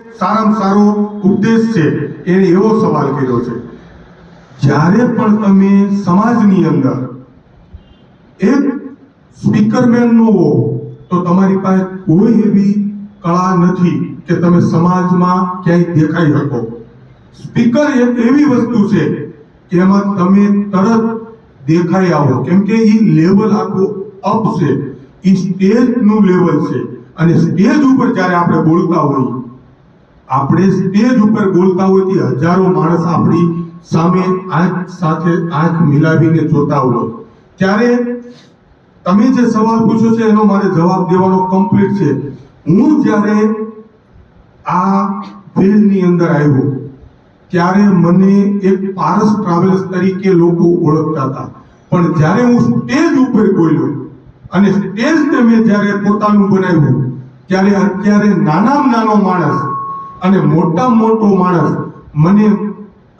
સારામાં સારો ઉપદેશ છે એને એવો સવાલ કર્યો છે. જ્યારે પણ તમે સમાજની અંદર એક સ્પીકરમેન નો હો તો તમારી પાસે કોઈ એવી કળા નથી કે તમે સમાજમાં ક્યાંય દેખાઈ શકો. સ્પીકર એક એવી વસ્તુ છે કે એમાં તમે તરત દેખાઈ આવો. કેમ કે એ લેવલ આખું અપ છે. એ સ્ટેજનું લેવલ છે. અને સ્ટેજ ઉપર જ્યારે આપણે બોલતા હોઈએ આપણે સ્ટેજ ઉપર બોલતા હોય તે હજારો માણસ આપણી સામે આંખ સાથે આંખ મિલાવીને જોતા હોય. ત્યારે તમે જે સવાલ પૂછો છો એનો મારે જવાબ દેવાનો કમ્પ્લીટ છે. હું જ્યારે આ ફિલ્ડની અંદર આવ્યો, ત્યારે મને એક પારસ ટ્રાવેલ્સ તરીકે લોકો ઓળખતા હતા. પણ જ્યારે હું સ્ટેજ ઉપર બોલ્યો, અને સ્ટેજને મેં જ્યારે પોતાનું બનાવ્યું, ત્યારે અત્યારે નાનામાં નાનો માણસ અને મોટામાં મોટો માણસ મને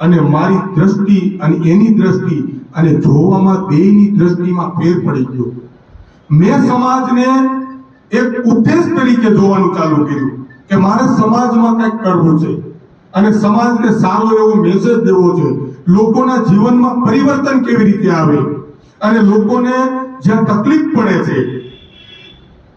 અને મારી દ્રષ્ટિ અને એની દ્રષ્ટિ અને જોવામાં બેયની દ્રષ્ટિમાં ફેર પડી ગયો. મેં સમાજને એક ઉદ્દેશ તરીકે જોવાનું ચાલુ કર્યું કે મારે સમાજમાં કંઈક કરવું છે અને સમાજને સારો એવો મેસેજ દેવો છે. લોકોના જીવનમાં પરિવર્તન કેવી રીતે આવે? અને લોકોને જ્યાં તકલીફ પડે છે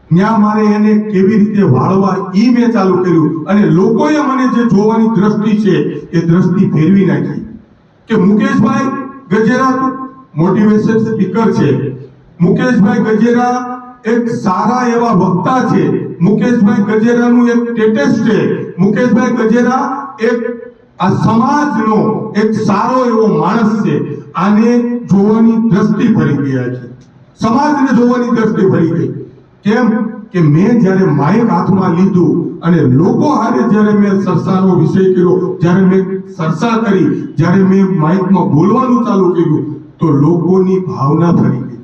ત્યાં મારે એને કેવી રીતે વાળવા એ મેં ચાલુ કર્યું અને લોકોએ મને જે જોવાની દ્રષ્ટિ છે એ દ્રષ્ટિ ફેરવી નાખી. કે મુકેશભાઈ ગજેરા મોટિવેશન સ્પીકર છે. મુકેશભાઈ ગજેરા એક સારા એવા વક્તા છે. મુકેશભાઈ ગજેરાનું એક સ્ટેટસ છે. મુકેશભાઈ ગજેરા એક આ સમાજનો એક સારો એવો માણસ છે. આને જોવાની દ્રષ્ટિ ફરી ગયા છે. સમાજને જોવાની દ્રષ્ટિ ફરી ગઈ. કેમ? કે મેં જ્યારે માઇક હાથમાં લીધું અને લોકો હારે જ્યારે મેં સરસાનો વિષય કર્યો, જ્યારે મેં સરસા કરી, જ્યારે મેં માઇકમાં બોલવાનું ચાલુ કર્યું, તો લોકોની ભાવના ફરી ગઈ.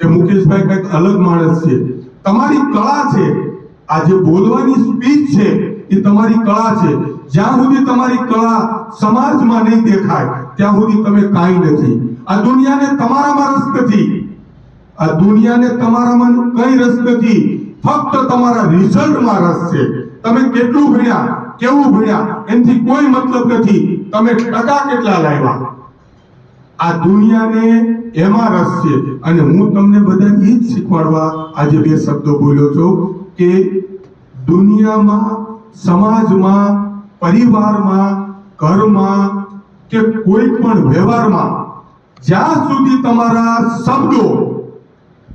કે મુકેશભાઈ કંઈક અલગ માણસ છે. તમારી કળા છે. આ જે બોલવાની સ્પીચ છે, એ તમારી કળા છે. જ્યાં સુધી તમારી કળા સમાજમાં નહીં દેખાય, ત્યાં સુધી તમે કાંઈ નથી. આ દુનિયાને તમારામાં રસ નથી. આ દુનિયાને તમારામાં કઈ રસ નથી. ફક્ત તમારા રિઝલ્ટમાં રસ છે. તમે કેટલું ભણ્યા, કેવું ભણ્યા, એનાથી કોઈ મતલબ નથી. તમે ટકા કેટલા લાવ્યા? આ દુનિયાને એમાં રસ છે. અને હું તમને બધાને એ જ શીખવાડવા આજે બે શબ્દો બોલ્યો છું કે દુનિયામાં, સમાજમાં, પરિવારમાં, ઘરમાં કે કોઈ પણ વ્યવહારમાં, જ્યાં સુધી તમારા શબ્દો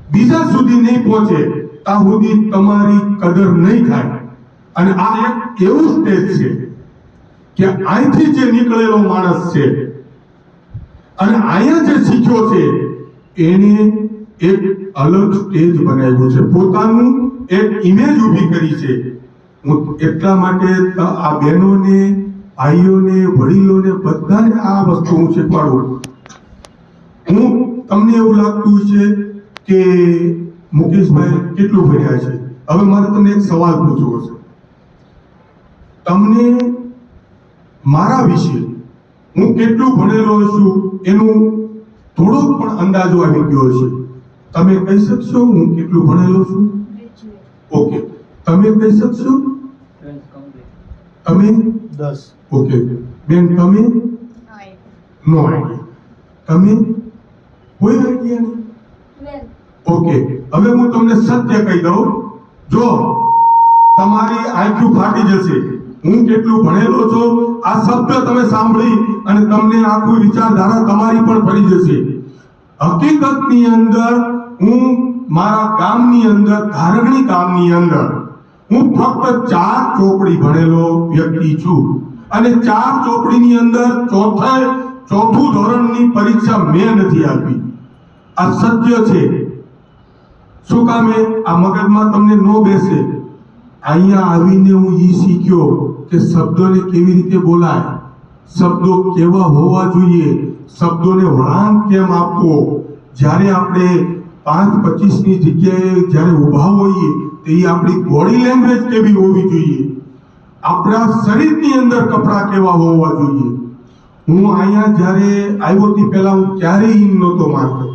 બીજા સુધી નહીં પહોંચે, ત્યાં સુધી તમારી કદર નહીં થાય. અને આ એક એવું સ્ટેજ છે કે અહીંથી જે નીકળેલો માણસ છે, અને અહીંયા જે શીખ્યો છે, એને એક અલગ સ્ટેજ બનાવ્યું છે. પોતાનું એક ઇમેજ ઊભી કરી છે. હું એટલા માટે આ બહેનોને, ભાઈઓને, વડીલોને બધાને આ વસ્તુ હું શીખવાડું. હું તમને એવું લાગતું છે કે મુકેશભાઈ કેટલું ભણ્યા છે? હવે મારે તમને એક સવાલ પૂછવો છે. તમને મારા વિશે હું કેટલું ભણેલો છું એનું થોડોક પણ અંદાજો આવી ગયો છે તમે કહી શકશો હું કેટલું ભણેલો છું? ઓકે. તમે કહી શકશો? તમે? દસ. ઓકે. બેન તમે? નો આઈડિયા તમે? કોઈ આઈડિયા નહીં? ઓકે, હવે હું તમને સત્ય કહી દઉં. જો તમારી આઈક્યુ ફાટી જશે, હું કેટલું ભણેલો છું, આ શબ્દ તમે સાંભળી અને તમને આખું વિચારધારા તમારી પણ ફરી જશે. હકીકતની અંદર હું મારા ગામની અંદર ધારગણી ગામની અંદર, હું ફક્ત ચાર ચોપડી ભણેલો વ્યક્તિ છું. અને ચાર ચોપડીની અંદર ચોથા, ચોથું ધોરણની પરીક્ષા મેં નથી આપી. આ સત્ય છે. શું કામે આ મગજમાં તમને નો બેસે. અહીંયા આવીને હું એ શીખ્યો કે શબ્દોને કેવી રીતે બોલાય? શબ્દો કેવા હોવા જોઈએ? શબ્દોને વળાંક કેમ આપવો? જ્યારે આપણે પાંચ પચીસની જગ્યાએ જ્યારે ઊભા હોઈએ, તો એ આપણી બોડી લેંગ્વેજ કેવી હોવી જોઈએ? આપણા શરીરની અંદર કપડાં કેવા હોવા જોઈએ? હું અહીંયા જ્યારે આવ્યો તે પહેલાં હું ક્યારેય ઈન નહોતો મારતો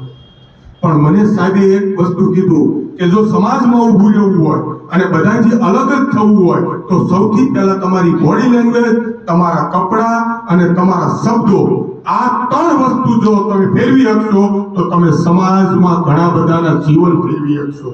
પણ મને સાહેબે એક વસ્તુ કીધું કે જો સમાજમાં ઊભું રહેવું હોય અને બધાથી અલગ જ થવું હોય, તો સૌથી પહેલા તમારી બોડી લેંગ્વેજ તમારા કપડાં અને તમારા શબ્દો, આ ત્રણ વસ્તુ જો તમે ફેરવી શકશો, તો તમે સમાજમાં ઘણા બધાના જીવન ફેરવી શકશો.